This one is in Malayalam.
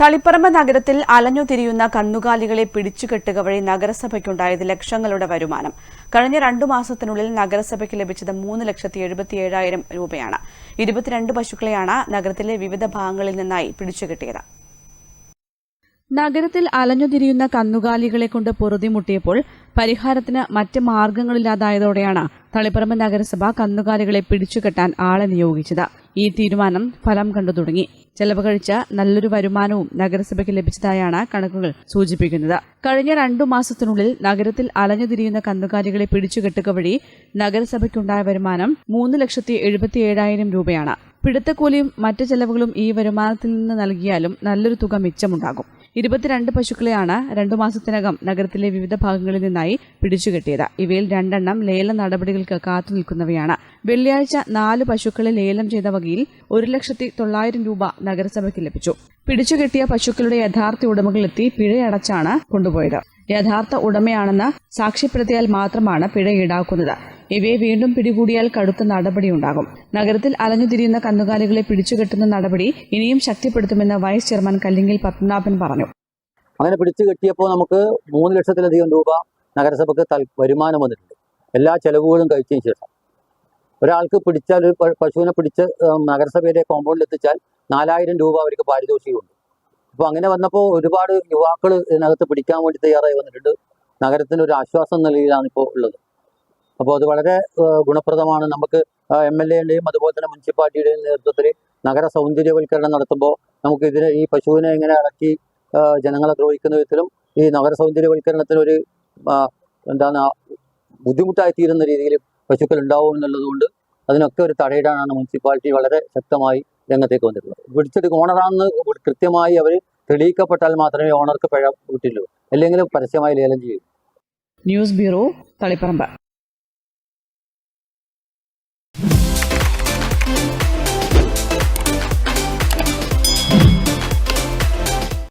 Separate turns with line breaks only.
തളിപ്പറമ്പ് നഗരത്തിൽ അലഞ്ഞു തിരിയുന്ന കന്നുകാലികളെ പിടിച്ചുകെട്ടുക വഴി നഗരസഭയ്ക്കുണ്ടായത് ലക്ഷങ്ങളുടെ വരുമാനം. കഴിഞ്ഞ രണ്ടു മാസത്തിനുള്ളിൽ നഗരസഭയ്ക്ക് ലഭിച്ചത് മൂന്ന് ലക്ഷത്തി എഴുപത്തിയേഴായിരം രൂപയാണ്. ഇരുപത്തിരണ്ട് പശുക്കളെയാണ് നഗരത്തിലെ വിവിധ ഭാഗങ്ങളിൽ നിന്നായി പിടിച്ചുകെട്ടിയത്. നഗരത്തിൽ അലഞ്ഞുതിരിയുന്ന കന്നുകാലികളെ കൊണ്ട് പൊറുതിമുട്ടിയപ്പോൾ പരിഹാരത്തിന് മറ്റ് മാർഗങ്ങളില്ലാതായതോടെയാണ് തളിപ്പറമ്പ് നഗരസഭ കന്നുകാലികളെ പിടിച്ചുകെട്ടാൻ ആളെ നിയോഗിച്ചത്. ഈ തീരുമാനം ഫലം കണ്ടു തുടങ്ങി. ചെലവ് കഴിച്ച നല്ലൊരു വരുമാനവും നഗരസഭയ്ക്ക് ലഭിച്ചതായാണ് കണക്കുകൾ സൂചിപ്പിക്കുന്നത്. കഴിഞ്ഞ രണ്ടു മാസത്തിനുള്ളിൽ നഗരത്തിൽ അലഞ്ഞുതിരിയുന്ന കന്നുകാലികളെ പിടിച്ചുകെട്ടുക വഴി നഗരസഭയ്ക്കുണ്ടായ വരുമാനം മൂന്ന് ലക്ഷത്തി എഴുപത്തിയേഴായിരം രൂപയാണ്. പിടുത്തക്കൂലിയും മറ്റ് ചെലവുകളും ഈ വരുമാനത്തിൽ നിന്ന് നൽകിയാലും നല്ലൊരു തുക മിച്ചമുണ്ടാകും. ഇരുപത്തിരണ്ട് പശുക്കളെയാണ് രണ്ടു മാസത്തിനകം നഗരത്തിലെ വിവിധ ഭാഗങ്ങളിൽ നിന്നായി പിടിച്ചുകെട്ടിയത്. ഇവയിൽ രണ്ടെണ്ണം ലേല നടപടികൾക്ക് കാത്തുനിൽക്കുന്നവയാണ് വെള്ളിയാഴ്ച നാല് പശുക്കളെ ലേലം ചെയ്ത വകയിൽ ഒരു ലക്ഷത്തി തൊള്ളായിരം രൂപ നഗരസഭയ്ക്ക് ലഭിച്ചു. പിടിച്ചുകെട്ടിയ പശുക്കളുടെ യഥാർത്ഥ ഉടമകളെത്തി പിഴയടച്ചാണ് കൊണ്ടുപോയത്. യഥാർത്ഥ ഉടമയാണെന്ന് സാക്ഷ്യപ്പെടുത്തിയാൽ മാത്രമാണ് പിഴ ഈടാക്കുന്നത്. ഇവയെ വീണ്ടും പിടികൂടിയാൽ കടുത്ത നടപടിയുണ്ടാകും. നഗരത്തിൽ അലഞ്ഞുതിരിയുന്ന കന്നുകാലികളെ പിടിച്ചുകെട്ടുന്ന നടപടി ഇനിയും ശക്തിപ്പെടുത്തുമെന്ന് വൈസ് ചെയർമാൻ കല്ലിങ്ങിൽ പത്മനാഭൻ പറഞ്ഞു.
അങ്ങനെ പിടിച്ചു കെട്ടിയപ്പോൾ നമുക്ക് മൂന്ന് ലക്ഷത്തിലധികം രൂപ നഗരസഭയ്ക്ക് തൽ വരുമാനം വന്നിട്ടുണ്ട്. എല്ലാ ചെലവുകളും കഴിച്ചതിന് ശേഷം. ഒരാൾക്ക് പിടിച്ചാൽ ഒരു പശുവിനെ പിടിച്ച് നഗരസഭയിലെ കോമ്പൗണ്ടിൽ എത്തിച്ചാൽ നാലായിരം രൂപ അവർക്ക് പാരിതോഷികമുണ്ട്. അപ്പോൾ അങ്ങനെ വന്നപ്പോൾ ഒരുപാട് യുവാക്കൾ ഇതിനകത്ത് പിടിക്കാൻ വേണ്ടി തയ്യാറായി വന്നിട്ടുണ്ട്. നഗരത്തിന് ഒരു ആശ്വാസം നിലയിലാണ് ഇപ്പോൾ ഉള്ളത്. അപ്പോൾ അത് വളരെ ഗുണപ്രദമാണ്. നമുക്ക് എം എൽ എയുടെയും അതുപോലെ തന്നെ മുനിസിപ്പാലിറ്റിയുടെയും നേതൃത്വത്തിൽ നഗര സൗന്ദര്യവൽക്കരണം നടത്തുമ്പോൾ നമുക്ക് ഇതിനെ ഈ പശുവിനെ ഇങ്ങനെ ഇളക്കി ജനങ്ങളെ ദ്രോഹിക്കുന്ന വിധത്തിലും ഈ നഗര സൗന്ദര്യവൽക്കരണത്തിന് ഒരു എന്താണ് ബുദ്ധിമുട്ടായി തീരുന്ന രീതിയിൽ പശുക്കൾ ഉണ്ടാവും എന്നുള്ളതുകൊണ്ട് അതിനൊക്കെ ഒരു തടയിടാനാണ് മുനിസിപ്പാലിറ്റി വളരെ ശക്തമായി രംഗത്തേക്ക് വന്നിട്ടുള്ളത്. പിടിച്ചത് ഓണറാണെന്ന് കൃത്യമായി അവർ തെളിയിക്കപ്പെട്ടാൽ മാത്രമേ ഓണർക്ക് പിഴ കിട്ടുള്ളൂ അല്ലെങ്കിൽ പരസ്യമായി ലേലം ചെയ്യൂ.
News bureau Taliparamba.